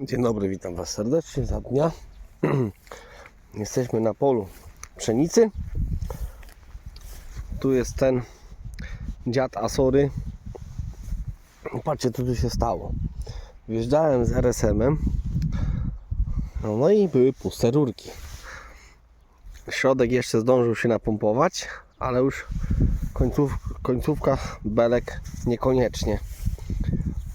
Dzień dobry, witam Was serdecznie za dnia. Jesteśmy na polu pszenicy. Tu jest ten dziad Asory. Patrzcie, co tu się stało. Wjeżdżałem z RSM-em. No, no i były puste rurki. Środek jeszcze zdążył się napompować, ale już końców, końcówka belek niekoniecznie.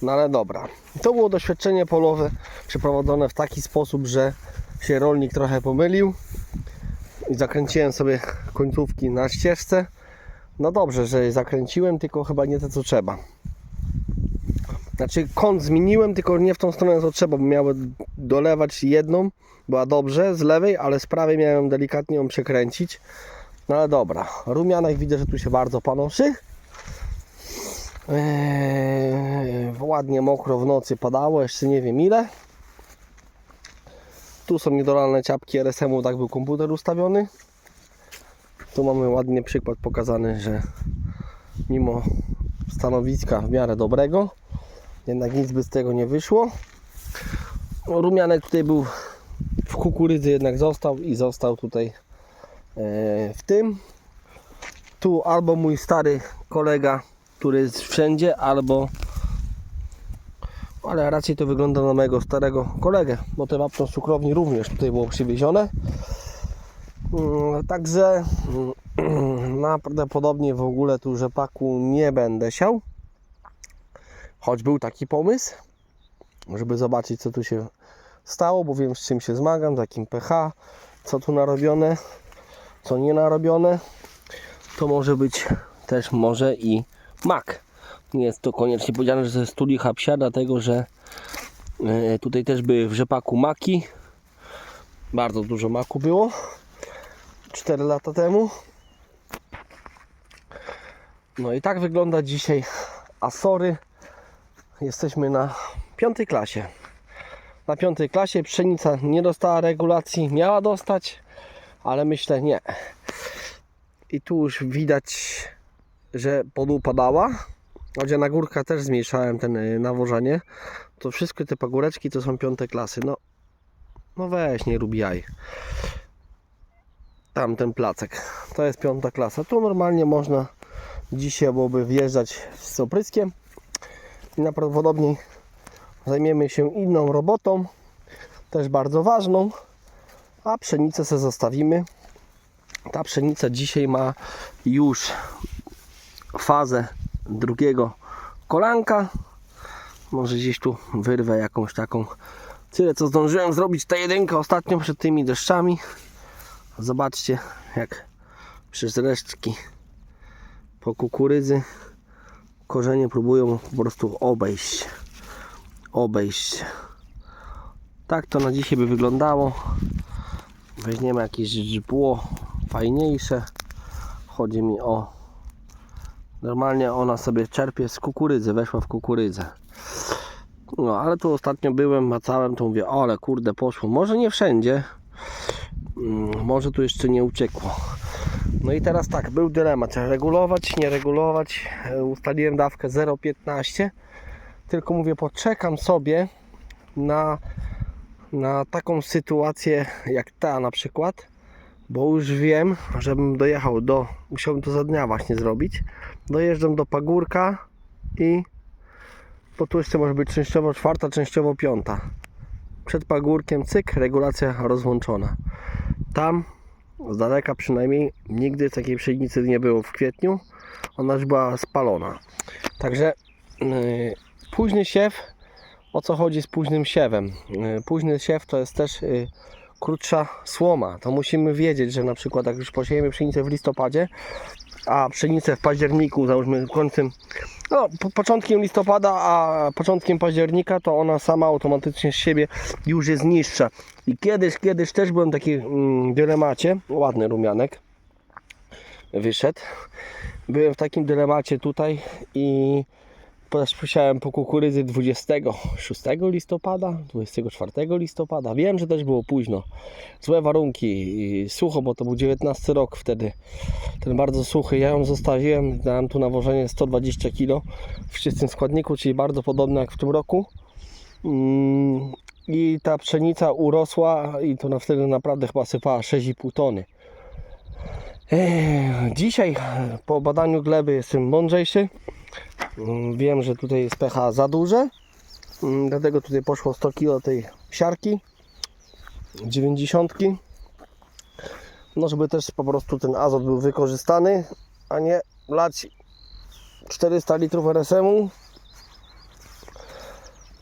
No ale dobra. To było doświadczenie polowe przeprowadzone w taki sposób, że się rolnik trochę pomylił i zakręciłem sobie końcówki na ścieżce. No dobrze, że zakręciłem, tylko chyba nie to co trzeba. Znaczy kąt zmieniłem, tylko nie w tą stronę co trzeba, bo miały dolewać jedną, była dobrze z lewej, ale z prawej miałem delikatnie ją przekręcić. No ale dobra, rumianek widzę, że tu się bardzo panoszy. Eee, ładnie mokro w nocy padało, jeszcze nie wiem ile. Tu są niedoralne ciapki RSM-u, tak był komputer ustawiony. Tu mamy ładnie przykład pokazany, że mimo stanowiska w miarę dobrego, jednak nic by z tego nie wyszło. No, Rumianek tutaj był w kukurydzy, jednak został i został tutaj e, w tym. Tu albo mój stary kolega który jest wszędzie, albo ale raczej to wygląda na mojego starego kolegę, bo te wapno z cukrowni również tutaj było przywiezione. Mm, Także mm, prawdopodobnie w ogóle tu rzepaku nie będę siał. Choć był taki pomysł, żeby zobaczyć co tu się stało, bo wiem z czym się zmagam, z jakim pH, co tu narobione, co nie narobione. To może być też może i mak. Nie jest to koniecznie powiedziane, że to jest tulicha psia, dlatego że e, tutaj też były w rzepaku maki. Bardzo dużo maku było 4 lata temu. No i tak wygląda dzisiaj Asory. Jesteśmy na piątej klasie. Na piątej klasie pszenica nie dostała regulacji, miała dostać, ale myślę nie. I tu już widać że podupadała. Ja na górkach też zmniejszałem ten y, nawożenie. To wszystkie te pagóreczki to są piąte klasy. No, no weź, nie rób jaj. Tam ten placek. To jest piąta klasa. Tu normalnie można dzisiaj byłoby wjeżdżać z opryskiem. I najprawdopodobniej zajmiemy się inną robotą. Też bardzo ważną. A pszenicę sobie zostawimy. Ta pszenica dzisiaj ma już fazę drugiego kolanka. Może gdzieś tu wyrwę jakąś taką. Tyle co zdążyłem zrobić ta jedynka ostatnio przed tymi deszczami. Zobaczcie jak przez resztki po kukurydzy korzenie próbują po prostu obejść. Obejść. Tak to na dzisiaj by wyglądało. Weźmiemy jakieś żbło fajniejsze. Chodzi mi o Normalnie ona sobie czerpie z kukurydzy, weszła w kukurydzę. No, ale tu ostatnio byłem, macałem, to mówię, ale kurde, poszło. Może nie wszędzie, Mm, może tu jeszcze nie uciekło. No i teraz tak, był dylemat, regulować, nie regulować. E, Ustaliłem dawkę 0,15. Tylko mówię, poczekam sobie na, na taką sytuację jak ta na przykład, bo już wiem, żebym dojechał do, musiałbym to za dnia właśnie zrobić, dojeżdżam do pagórka i bo tu jeszcze może być częściowo czwarta, częściowo piąta. Przed pagórkiem cyk, regulacja rozłączona. Tam z daleka przynajmniej nigdy takiej pszenicy nie było w kwietniu. Ona już była spalona. Także yy, późny siew, o co chodzi z późnym siewem? Yy, późny siew to jest też yy, krótsza słoma. To musimy wiedzieć, że na przykład jak już posiejemy pszenicę w listopadzie, a pszenicę w październiku, załóżmy końcem, no po, początkiem listopada, a początkiem października, to ona sama automatycznie z siebie już jest niższa. I kiedyś, kiedyś też byłem w takim mm, dylemacie, ładny rumianek wyszedł. Byłem w takim dylemacie tutaj i posiałem po kukurydzy 26 listopada, 24 listopada. Wiem, że też było późno. Złe warunki, sucho, bo to był 19 rok wtedy. Ten bardzo suchy. Ja ją zostawiłem, dałem tu nawożenie 120 kg w czystym składniku, czyli bardzo podobne jak w tym roku. Mm, i ta pszenica urosła i to na wtedy naprawdę chyba sypała 6,5 tony. Dzisiaj po badaniu gleby jestem mądrzejszy. Mm, Wiem, że tutaj jest pH za duże. Mm, Dlatego tutaj poszło 100 kg tej siarki 90. No żeby też po prostu ten azot był wykorzystany, a nie lać 400 litrów RSM-u.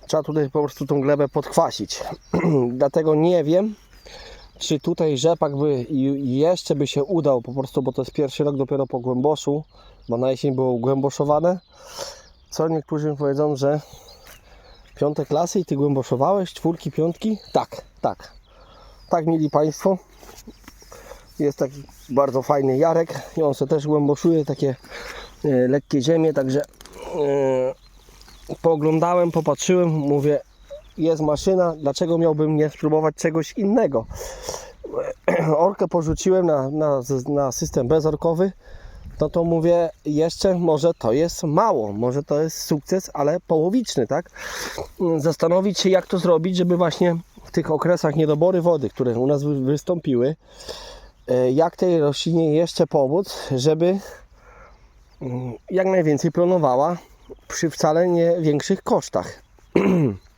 Trzeba tutaj po prostu tą glebę podkwasić. Dlatego nie wiem, czy tutaj rzepak by jeszcze by się udał po prostu, bo to jest pierwszy rok dopiero po głęboszu, bo na jesień było głęboszowane. Co niektórzy mi powiedzą, że piąte klasy i ty głęboszowałeś, czwórki, piątki? Tak, tak. Tak mieli Państwo. Jest taki bardzo fajny Jarek i on sobie też głęboszuje takie e, lekkie ziemie, także e, pooglądałem, popatrzyłem, mówię jest maszyna, dlaczego miałbym nie spróbować czegoś innego? Orkę porzuciłem na, na, na system bezorkowy, no to mówię, jeszcze może to jest mało, może to jest sukces, ale połowiczny, tak? Zastanowić się, jak to zrobić, żeby właśnie w tych okresach niedobory wody, które u nas wy- wystąpiły, e, jak tej roślinie jeszcze pomóc, żeby mm, jak najwięcej plonowała przy wcale nie większych kosztach.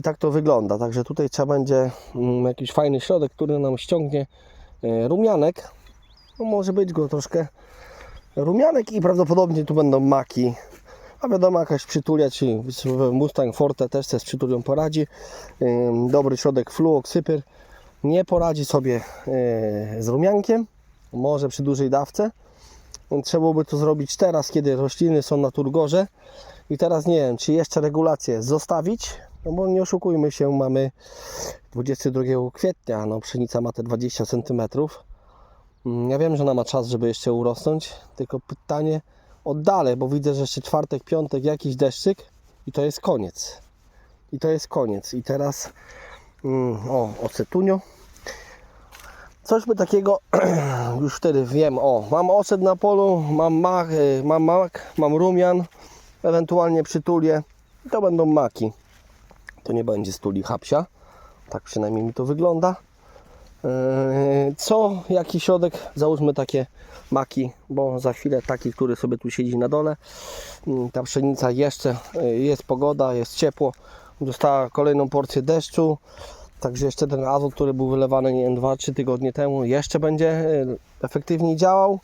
I tak to wygląda. Także tutaj trzeba będzie mm, jakiś fajny środek, który nam ściągnie e, rumianek. No może być go troszkę rumianek i prawdopodobnie tu będą maki. A wiadomo, jakaś przytulia, czy Mustang Forte też se z przytulią poradzi. Dobry środek fluoksypyr nie poradzi sobie e, z rumiankiem, może przy dużej dawce. Trzeba byłoby to zrobić teraz, kiedy rośliny są na turgorze. I teraz nie wiem, czy jeszcze regulację zostawić, no bo nie oszukujmy się, mamy 22 kwietnia, no pszenica ma te 20 cm. Mm, Ja wiem, że ona ma czas, żeby jeszcze urosnąć, tylko pytanie oddalej, bo widzę, że jeszcze czwartek, piątek jakiś deszczyk i to jest koniec. I to jest koniec. I teraz mm, o, ocetunio. Coś by takiego, już wtedy wiem, o, mam ocet na polu, mam mak, y, mam mak, mam rumian, ewentualnie przytulię i to będą maki. To nie będzie stuli hapsia, tak przynajmniej mi to wygląda. Yy, Co, jaki środek, załóżmy takie maki, bo za chwilę taki, który sobie tu siedzi na dole. Yy, Ta pszenica jeszcze yy, jest pogoda, jest ciepło, dostała kolejną porcję deszczu. Także jeszcze ten azot, który był wylewany nie wiem, 2-3 tygodnie temu, jeszcze będzie yy, efektywniej działał.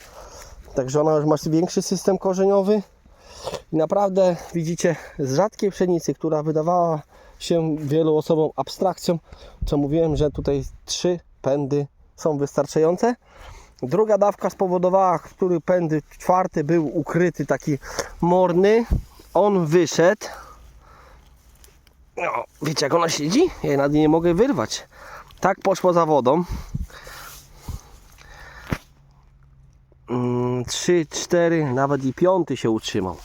Także ona już ma większy system korzeniowy. I naprawdę widzicie, z rzadkiej pszenicy, która wydawała się wielu osobom abstrakcją, co mówiłem, że tutaj trzy pędy są wystarczające. Druga dawka spowodowała, który pędy czwarty był ukryty, taki morny. On wyszedł. No, wiecie jak ona siedzi? Ja niej nie mogę wyrwać. Tak poszło za wodą. Mm, Trzy, cztery, nawet i piąty się utrzymał.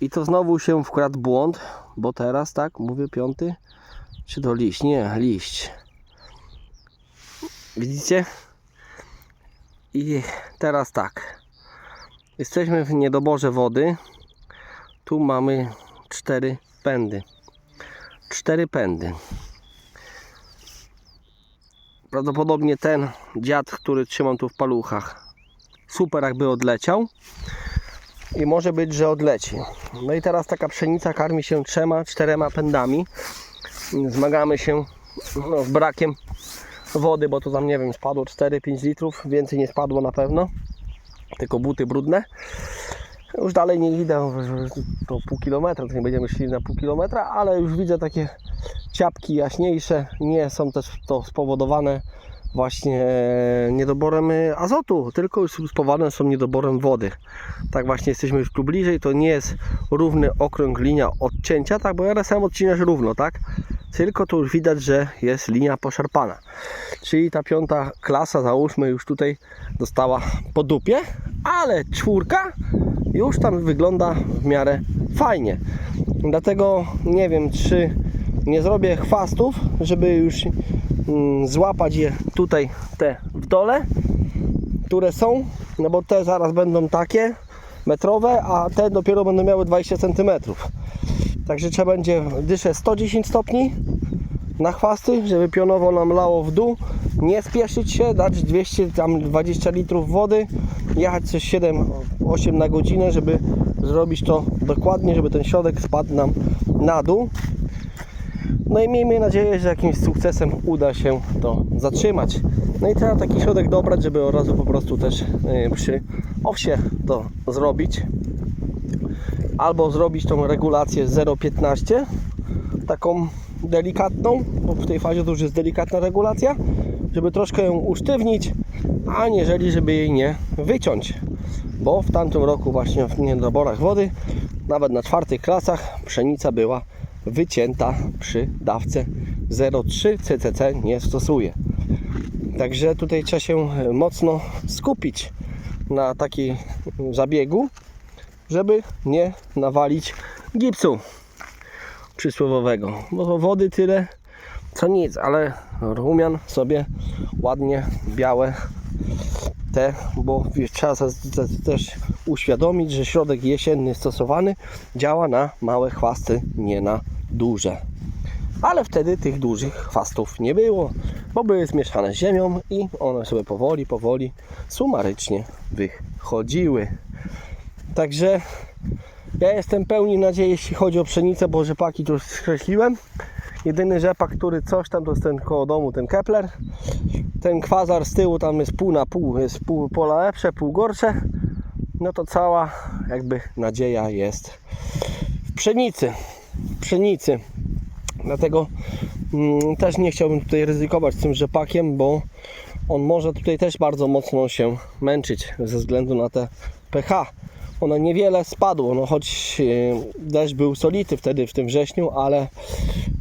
I to znowu się wkradł błąd, bo teraz, tak, mówię piąty, czy to liść? Nie, liść. Widzicie? I teraz tak. Jesteśmy w niedoborze wody. Tu mamy cztery pędy. Cztery pędy. Prawdopodobnie ten dziad, który trzymam tu w paluchach, super jakby odleciał i może być, że odleci. No i teraz taka pszenica karmi się trzema, czterema pędami. Zmagamy się no, z brakiem wody, bo to tam nie wiem, spadło 4-5 litrów, więcej nie spadło na pewno. Tylko buty brudne. Już dalej nie idę, to pół kilometra, to nie będziemy szli na pół kilometra, ale już widzę takie ciapki jaśniejsze. Nie są też to spowodowane właśnie niedoborem y, azotu, tylko już spowodowane są niedoborem wody. Tak właśnie jesteśmy już tu bliżej, to nie jest równy okrąg linia odcięcia, tak, bo ja sam odcinasz równo, tak? Tylko tu już widać, że jest linia poszarpana. Czyli ta piąta klasa, załóżmy, już tutaj dostała po dupie, ale czwórka już tam wygląda w miarę fajnie. Dlatego nie wiem, czy nie zrobię chwastów, żeby już mm, złapać je tutaj, te w dole, które są, no bo te zaraz będą takie metrowe, a te dopiero będą miały 20 cm. Także trzeba będzie dyszę 110 stopni na chwasty, żeby pionowo nam lało w dół. Nie spieszyć się, dać 220 litrów wody, jechać coś 7-8 na godzinę, żeby zrobić to dokładnie, żeby ten środek spadł nam na dół. No i miejmy nadzieję, że jakimś sukcesem uda się to zatrzymać. No i trzeba taki środek dobrać, żeby od razu po prostu też yy, przy owsie to zrobić. Albo zrobić tą regulację 0,15 taką delikatną, bo w tej fazie to już jest delikatna regulacja, żeby troszkę ją usztywnić, a nieżeli żeby jej nie wyciąć. Bo w tamtym roku właśnie w niedoborach wody, nawet na czwartych klasach pszenica była wycięta przy dawce 0,3 CCC nie stosuje. Także tutaj trzeba się mocno skupić na takiej zabiegu, żeby nie nawalić gipsu przysłowiowego. Bo wody tyle co nic, ale rumian sobie ładnie białe te, bo trzeba też uświadomić, że środek jesienny stosowany działa na małe chwasty, nie na duże. Ale wtedy tych dużych chwastów nie było, bo były zmieszane z ziemią i one sobie powoli, powoli, sumarycznie wychodziły. Także ja jestem pełni nadziei, jeśli chodzi o pszenicę, bo rzepaki to już skreśliłem. Jedyny rzepak, który coś tam, to jest ten koło domu, ten Kepler. Ten kwazar z tyłu tam jest pół na pół, jest pół pola lepsze, pół gorsze. No to cała jakby nadzieja jest w pszenicy. W pszenicy. Dlatego mm, też nie chciałbym tutaj ryzykować z tym rzepakiem, bo on może tutaj też bardzo mocno się męczyć ze względu na te pH. Ono niewiele spadło, no choć e, deszcz był solity wtedy w tym wrześniu, ale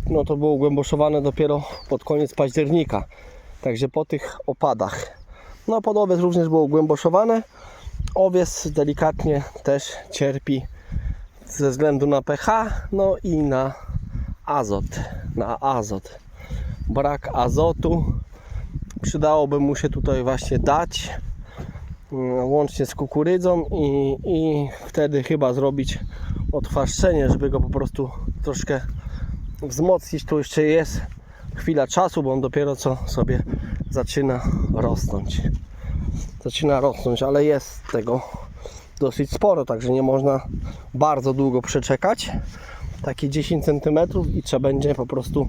no to było głęboszowane dopiero pod koniec października. Także po tych opadach. No pod owiec również było głęboszowane. Owiec delikatnie też cierpi ze względu na pH, no i na azot. Na azot. Brak azotu przydałoby mu się tutaj właśnie dać łącznie z kukurydzą i, i wtedy chyba zrobić odchwaszczenie, żeby go po prostu troszkę wzmocnić. Tu jeszcze jest chwila czasu, bo on dopiero co sobie zaczyna rosnąć. Zaczyna rosnąć, ale jest tego dosyć sporo, także nie można bardzo długo przeczekać. Takie 10 cm i trzeba będzie po prostu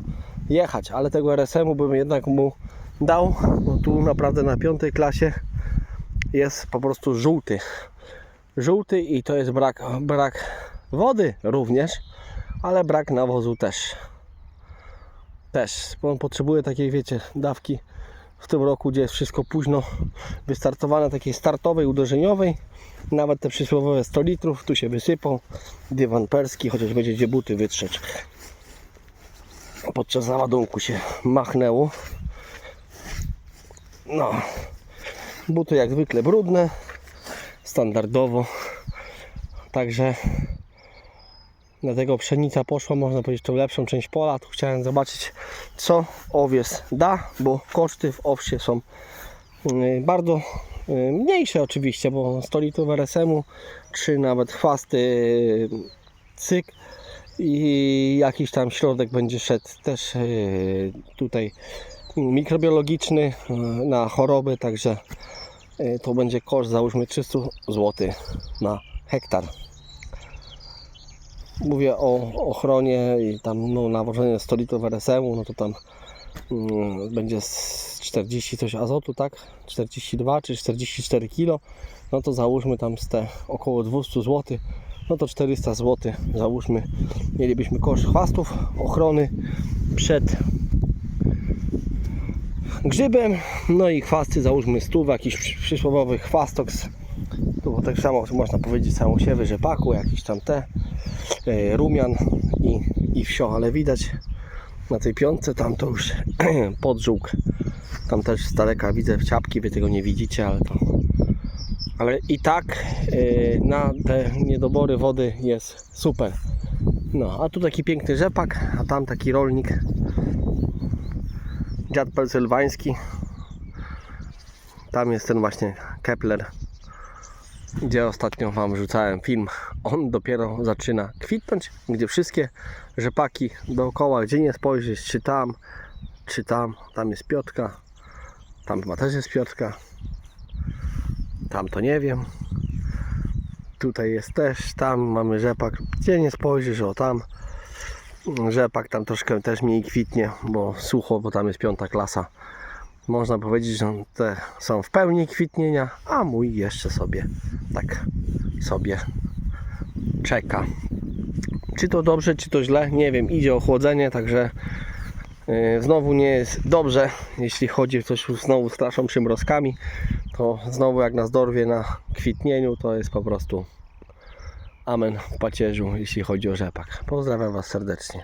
jechać, ale tego RSM-u bym jednak mu dał, bo tu naprawdę na piątej klasie jest po prostu żółty. Żółty i to jest brak, brak wody również, ale brak nawozu też. Też, on potrzebuje takiej, wiecie, dawki w tym roku, gdzie jest wszystko późno wystartowane, takiej startowej, uderzeniowej. Nawet te przysłowiowe 100 litrów tu się wysypą. Dywan perski, chociaż będzie gdzie buty wytrzeć. Podczas załadunku się machnęło. No, buty jak zwykle brudne, standardowo. Także dlatego pszenica poszła, można powiedzieć, tą lepszą część pola. Tu chciałem zobaczyć, co owies da, bo koszty w owsie są y, bardzo y, mniejsze oczywiście, bo 100 litrów RSM-u, czy nawet chwasty y, cyk i jakiś tam środek będzie szedł też tutaj mikrobiologiczny y, na choroby, także y, to będzie koszt załóżmy 300 zł na hektar. Mówię o ochronie i tam no, nawożenie 100 litrów RSM-u, no to tam mm, będzie z 40 coś azotu, tak? 42 czy 44 kg, no to załóżmy tam z te około 200 zł, no to 400 zł załóżmy mielibyśmy koszt chwastów ochrony przed grzybem, no i chwasty załóżmy 100, jakiś przy- przysłowiowy chwastoks, tu tak samo można powiedzieć samosiewy rzepaku, jakiś tam te e, rumian i, i wsio, ale widać na tej piątce tam to już podżółk. Tam też z daleka widzę ciapki, wy tego nie widzicie, ale to ale i tak e, na te niedobory wody jest super. No, a tu taki piękny rzepak, a tam taki rolnik. Dziad pensylwański. Tam jest ten właśnie Kepler gdzie ostatnio Wam rzucałem film. On dopiero zaczyna kwitnąć, gdzie wszystkie rzepaki dookoła, gdzie nie spojrzysz, czy tam, czy tam, tam jest Piotka, tam chyba też jest Piotka, tam to nie wiem. Tutaj jest też, tam mamy rzepak, gdzie nie spojrzysz, o tam. Rzepak tam troszkę też mniej kwitnie, bo sucho, bo tam jest piąta klasa. Można powiedzieć, że te są w pełni kwitnienia, a mój jeszcze sobie tak sobie czeka. Czy to dobrze, czy to źle, nie wiem. Idzie ochłodzenie, także yy, znowu nie jest dobrze, jeśli chodzi coś znowu straszą przymrozkami, to znowu jak nas dorwie na kwitnieniu, to jest po prostu amen w pacierzu, jeśli chodzi o rzepak. Pozdrawiam Was serdecznie.